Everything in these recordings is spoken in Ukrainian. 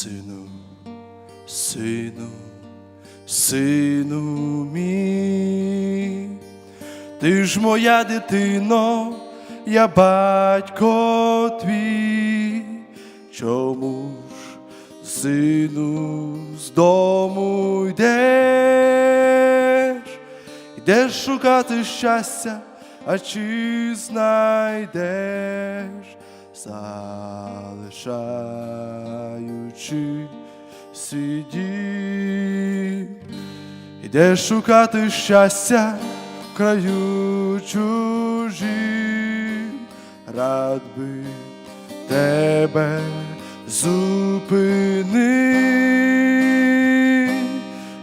Сину, сину, сину мій, ти ж моя дитино, я батько твій, чому ж, сину, з дому йдеш, йдеш шукати щастя, а чи знайдеш, залишаючи свій дім, йдеш шукати щастя в краю чужім, рад би тебе зупини,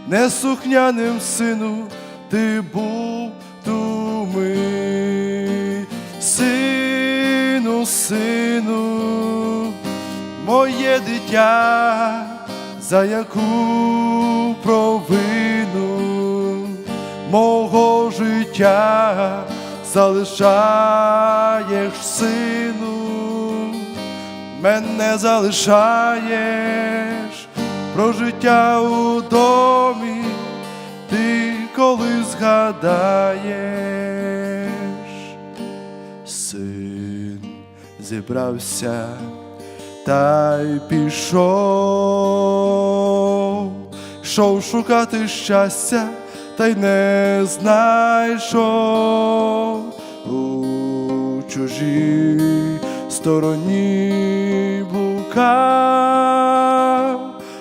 неслухняним сину ти був туми, сину, сину, моє дитя, за яку провину мого життя залишаєш сину, мене залишаєш. Про життя у домі, ти коли згадаєш, син зібрався та й пішов, йшов шукати щастя, та й не знайшов. У чужій стороні блукав,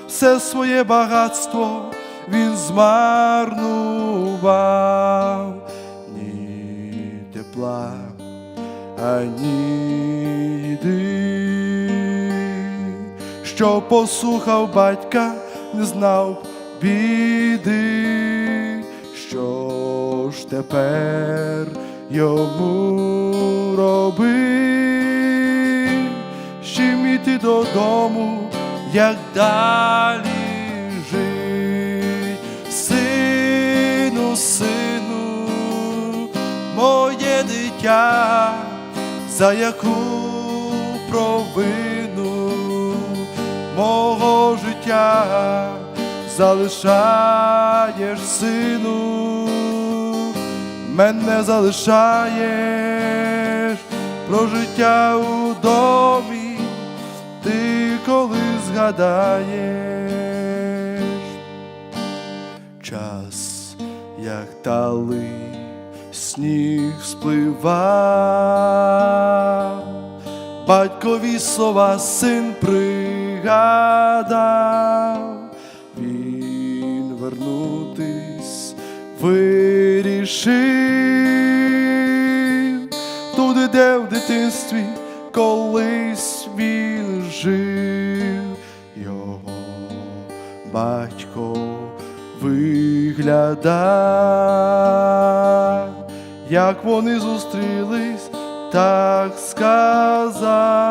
все своє багатство він змарнував, ні тепла, ані що послухав батька, не знав біди, що ж тепер йому робити, з чим іти додому, як далі жить, сину, сину, моє дитя, за яку провину мого життя залишаєш сину, мене залишаєш про життя у домі, ти коли згадаєш час, як талий сніг спливав, батькові слова син пригадав, він вернутись вирішив. Туди, де в дитинстві колись він жив, його батько виглядав, як вони зустрілись, так сказав,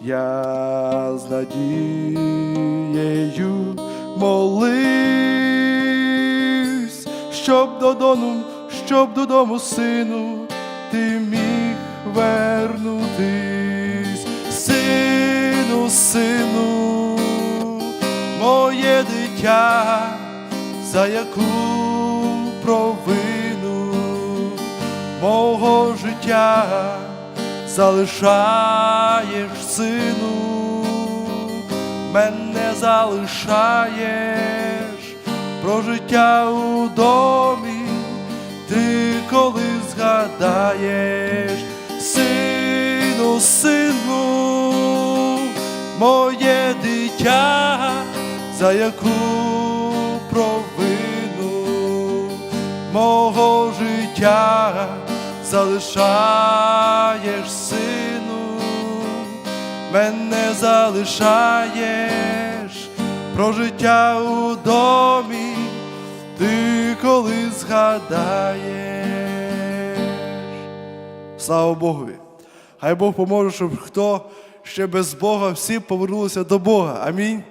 я надією. Молись, щоб додому, щоб додому, сину, ти міг вернутись, сину, сину, моє дитя, за яку провину мого життя залишаєш сину, мене залишаєш. Про життя у домі, ти коли згадаєш, сину, сину, моє дитя, за яку провину мого життя залишаєш сину, мене залишаєш про життя у домі, ти коли згадаєш. Слава Богові! Хай Бог поможе, щоб хто ще без Бога всі повернулися до Бога. Амінь.